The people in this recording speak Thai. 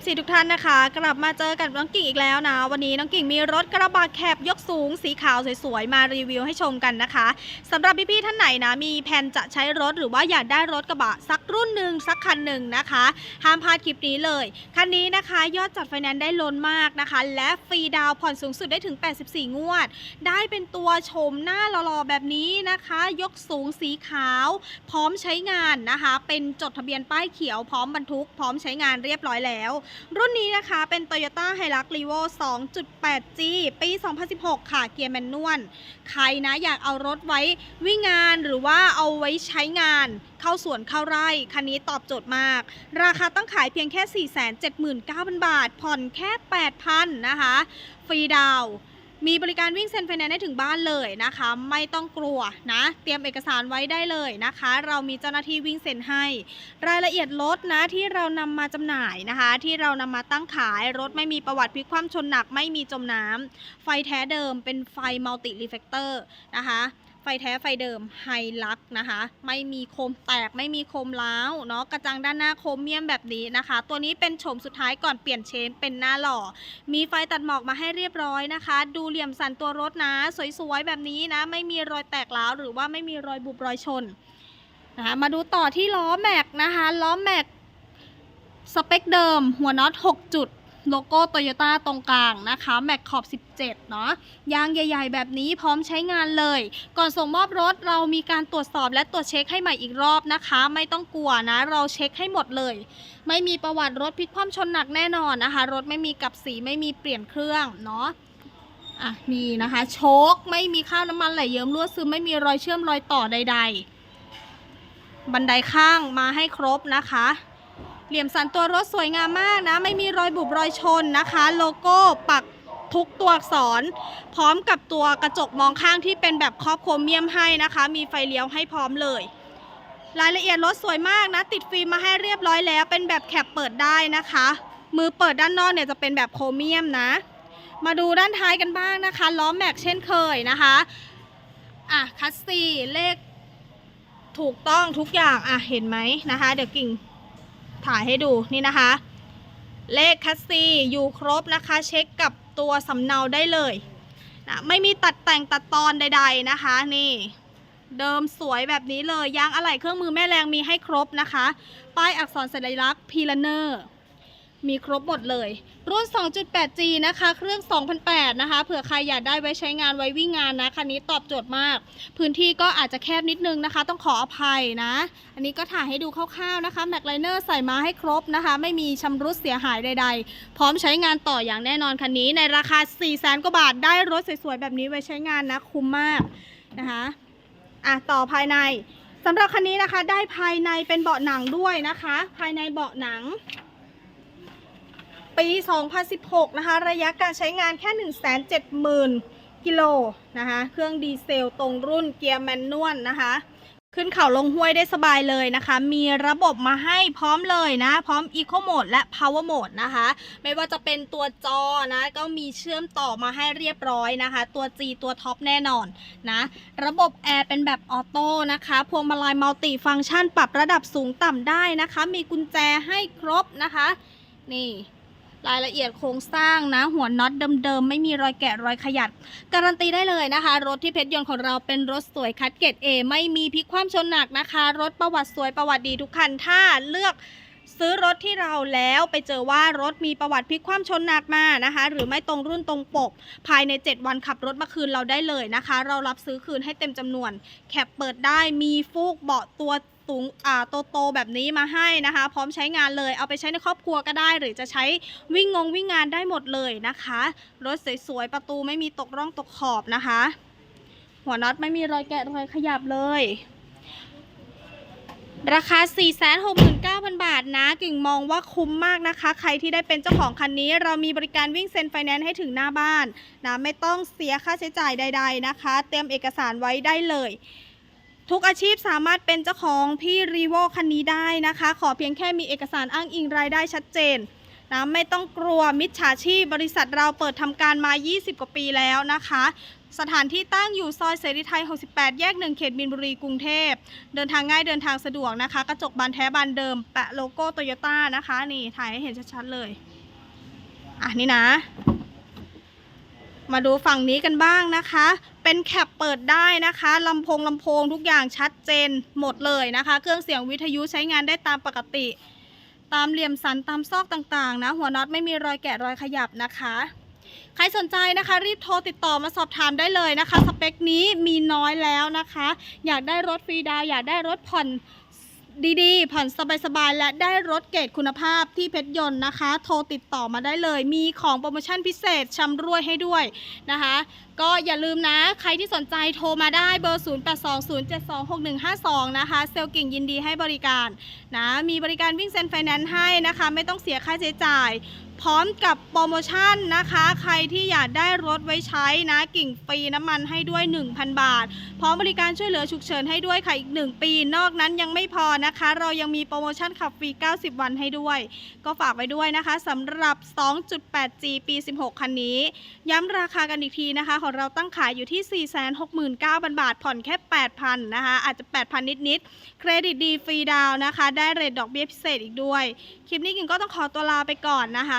FC ทุกท่านนะคะ กลับมาเจอกันน้องกิ่งอีกแล้วนะ วันนี้น้องกิ่งมีรถกระบะแคบยกสูง สีขาวสวยๆ มารีวิวให้ชมกันนะคะสำหรับพี่ๆท่านไหนนะ มีแผนจะใช้รถหรือว่าอยากได้รถกระบะสักรุ่นหนึ่งสักคันหนึ่งนะคะ ห้ามพลาดคลิปนี้เลย คันนี้นะคะยอดจัดไฟแนนซ์ได้ล้นมากนะคะ และฟรีดาวผ่อนสูงสุดได้ถึง 84 งวด ได้เป็นตัวชมหน้าหล่อๆแบบนี้นะคะ ยกสูงสีขาว พร้อมใช้งานนะคะ เป็นจดทะเบียนป้ายเขียวพร้อมบรรทุก พร้อมใช้งานเรียบร้อยแล้วรุ่นนี้นะคะเป็น Toyota Hilux Revo 2.8G ปี 2016 ค่ะ เกียร์แมนนวล ใครนะอยากเอารถไว้วิ่งงานหรือว่าเอาไว้ใช้งานเข้าสวนเข้าไร่ คันนี้ตอบโจทย์มาก ราคาต้องขายเพียงแค่ 479,000 บาท ผ่อนแค่ 8,000 นะคะ ฟรีดาวน์ มีบริการวิ่งเซ็นไฟแนนซ์ได้ถึงบ้านเลยนะคะ ไม่ต้องกลัวนะ เตรียมเอกสารไว้ได้เลยนะคะ เรามีเจ้าหน้าที่วิ่งเซ็นให้ รายละเอียดรถนะที่เรานำมาจำหน่ายนะคะ ที่เรานำมาตั้งขายรถไม่มีประวัติพลิกคว่ำชนหนักไม่มีจมน้ำไฟแท้เดิมเป็นไฟมัลติรีเฟกเตอร์นะคะ ไฟแท้ไฟเดิมไฮลักนะคะ ไม่มีโคมแตกไม่มีโคมล้าวเนาะกระจังด้านหน้าโคมเมียมแบบนี้นะคะ ตัวนี้เป็นโฉมสุดท้ายก่อนเปลี่ยนเชนเป็นหน้าหล่อ มีไฟตัดหมอกมาให้เรียบร้อยนะคะ ดูเหลี่ยมสันตัวรถนะ สวยๆแบบนี้นะ ไม่มีรอยแตกร้าวหรือว่าไม่มีรอยบุบรอยชนนะคะมาดูต่อที่ล้อแม็กนะคะล้อแม็กสเปคเดิมหัวน็อต6จุด โลโก้โตโยต้าตรงกลางนะคะแม็กขอบ17 เนาะยางใหญ่ ๆ แบบนี้พร้อมใช้งานเลย ก่อนส่งมอบรถเรามีการตรวจสอบและตรวจเช็คให้ใหม่อีกรอบนะคะ ไม่ต้องกลัวนะ เราเช็คให้หมดเลย ไม่มีประวัติรถพลิกคว่ำชนหนักแน่นอนนะคะ รถไม่มีกับสีไม่มีเปลี่ยนเครื่องเนาะอะนี่นะคะโชคไม่มีข้าวน้ำมันไหลเยิ้มรั่วซึมไม่มีรอยเชื่อมรอยต่อใด ๆ บันไดข้างมาให้ครบนะคะ เหลี่ยมสันตัวรถสวยงามมากนะ ไม่มีรอยบุบรอยชนนะคะ โลโก้ปักทุกตัวอักษร พร้อมกับตัวกระจกมองข้างที่เป็นแบบครอบโครเมียมให้นะคะ มีไฟเลี้ยวให้พร้อมเลย รายละเอียดรถสวยมากนะ ติดฟิล์มมาให้เรียบร้อยแล้ว เป็นแบบแคปเปิดได้นะคะ มือเปิดด้านนอกเนี่ยจะเป็นแบบโครเมียมนะ มาดูด้านท้ายกันบ้างนะคะล้อแม็กเช่นเคยนะคะอะคัสซีเลขถูกต้องทุกอย่างอะเห็นไหมนะคะ เดี๋ยวกิ่ง ถ่ายให้ดูนี่นะคะ เลขคัสซีอยู่ครบนะคะ เช็คกับตัวสำเนาได้เลยนะไม่มีตัดแต่งตัดตอนใด ๆนะคะ นี่ เดิมสวยแบบนี้เลยยางอะไหล่เครื่องมือแม่แรงมีให้ครบนะคะ ป้ายอักษรสัญลักษณ์พีลเนอร์ มีครบหมดเลย รุ่น 2.8G นะคะ เครื่อง 2008 นะคะ เผื่อใครอยากได้ไว้ใช้งานไว้วิ่งงานนะ คันนี้ตอบโจทย์มาก พื้นที่ก็อาจจะแคบนิดนึงนะคะ ต้องขออภัยนะ อันนี้ก็ถ่ายให้ดูคร่าวๆนะคะแม็กไลเนอร์ใส่มาให้ครบนะคะ ไม่มีชำรุดเสียหายใดๆ พร้อมใช้งานต่ออย่างแน่นอนคันนี้ในราคา 4 0 0 0 0 0 กว่าบาท ได้รถสวยๆ แบบนี้ไว้ใช้งานนะ คุ้มมากนะคะ อะ ต่อภายในสำหรับคันนี้นะคะ ได้ภายในเป็นเบาะหนังด้วยนะคะ ภายในเบาะหนัง ปี 2016 นะคะ ระยะการใช้งานแค่ 170,000 กิโลนะคะ เครื่องดีเซลตรงรุ่นเกียร์แมนนวลนะคะ ขึ้นเขาลงห้วยได้สบายเลยนะคะ มีระบบมาให้พร้อมเลยนะ พร้อม Eco Mode และ Power Mode นะคะ ไม่ว่าจะเป็นตัวจอนะ ก็มีเชื่อมต่อมาให้เรียบร้อยนะคะ ตัว G ตัวท็อปแน่นอนนะ ระบบแอร์เป็นแบบออโต้นะคะ พวงมาลัยมัลติฟังก์ชันปรับระดับสูงต่ำได้นะคะ มีกุญแจให้ครบนะคะ นี่ รายละเอียดโครงสร้างนะ หัวน็อตเดิมๆ ไม่มีรอยแกะรอยขยัด การันตีได้เลยนะคะ รถที่เพชรยนต์ของเราเป็นรถสวยคัดเกรด A ไม่มีพลิกคว่ำชนหนักนะคะ รถประวัติสวยประวัติดีทุกคันถ้าเลือก ซื้อรถที่เราแล้วไปเจอว่ารถมีประวัติพลิกคว่ำชนหนักมานะคะ หรือไม่ตรงรุ่นตรงปก ภายใน 7 วันขับรถมาคืนเราได้เลยนะคะ เรารับซื้อคืนให้เต็มจำนวน แคปเปิดได้มีฟูกเบาะตัวสูงอ่าโตแบบนี้มาให้นะคะ พร้อมใช้งานเลย เอาไปใช้ในครอบครัวก็ได้ หรือจะใช้วิ่งงงวิ่งงานได้หมดเลยนะคะ รถสวยๆประตูไม่มีตกร่องตกขอบนะคะ หัวน็อตไม่มีรอยแกะรอยขยับเลย ราคา 469,000 บาทนะ กิ่งมองว่าคุ้มมากนะคะ ใครที่ได้เป็นเจ้าของคันนี้ เรามีบริการวิ่งเซ็นไฟแนนซ์ให้ถึงหน้าบ้านนะไม่ต้องเสียค่าใช้จ่ายใด ๆนะคะ เตรียมเอกสารไว้ได้เลย ทุกอาชีพสามารถเป็นเจ้าของพี่รีโวคันนี้ได้นะคะ ขอเพียงแค่มีเอกสารอ้างอิงรายได้ชัดเจนนะไม่ต้องกลัวมิจฉาชีพบริษัทเราเปิดทำการมา 20 กว่าปีแล้วนะคะ สถานที่ตั้งอยู่ซอยเสรีไทย 68 แยก 1 เขตมินบุรี กรุงเทพ เดินทางง่ายเดินทางสะดวกนะคะ กระจกบานแท้บานเดิม แปะโลโก้โตโยต้านะคะ นี่ถ่ายให้เห็นชัดๆเลย อะนี่นะ มาดูฝั่งนี้กันบ้างนะคะ เป็นแคปเปิดได้นะคะลำโพงลำโพงทุกอย่างชัดเจนหมดเลยนะคะ เครื่องเสียงวิทยุใช้งานได้ตามปกติ ตามเหลี่ยมสันตามซอกต่างๆ นะ หัวน็อตไม่มีรอยแกะรอยขยับนะคะ ใครสนใจนะคะรีบโทรติดต่อมาสอบถามได้เลยนะคะ สเปคนี้มีน้อยแล้วนะคะ อยากได้รถฟรีดาวอยากได้รถผ่อนดีๆ ผ่อนสบายๆ และได้รถเกรดคุณภาพที่เพชรยนต์นะคะ โทรติดต่อมาได้เลย มีของโปรโมชั่นพิเศษชำรวยให้ด้วยนะคะ ก็อย่าลืมนะ ใครที่สนใจโทรมาได้เบอร์ 0820726152 นะคะ เซลกิ่งยินดีให้บริการนะ มีบริการวิ่งเซ็นไฟแนนซ์ให้นะคะ ไม่ต้องเสียค่าใช้จ่าย พร้อมกับโปรโมชั่นนะคะ ใครที่อยากได้รถไว้ใช้นะกิ่งฟรีน้ำมันให้ด้วย 1,000 บาท พร้อมบริการช่วยเหลือฉุกเฉินให้ด้วยค่ะอีก 1 ปี นอกนั้นยังไม่พอนะคะ เรายังมีโปรโมชั่นขับฟรี 90 วันให้ด้วย ก็ฝากไว้ด้วยนะคะสำหรับ 2.8G ปี 16 คันนี้ ย้ำราคากันอีกทีนะคะ ของเราตั้งขายอยู่ที่ 469,000 บาท ผ่อนแค่ 8,000นะคะอาจจะ 8,000 นิดๆเครดิตดีฟรีดาวน์นะคะ ได้เรทดอกเบี้ยพิเศษอีกด้วย คลิปนี้กิ่งก็ต้องขอตัวลาไปก่อนนะคะ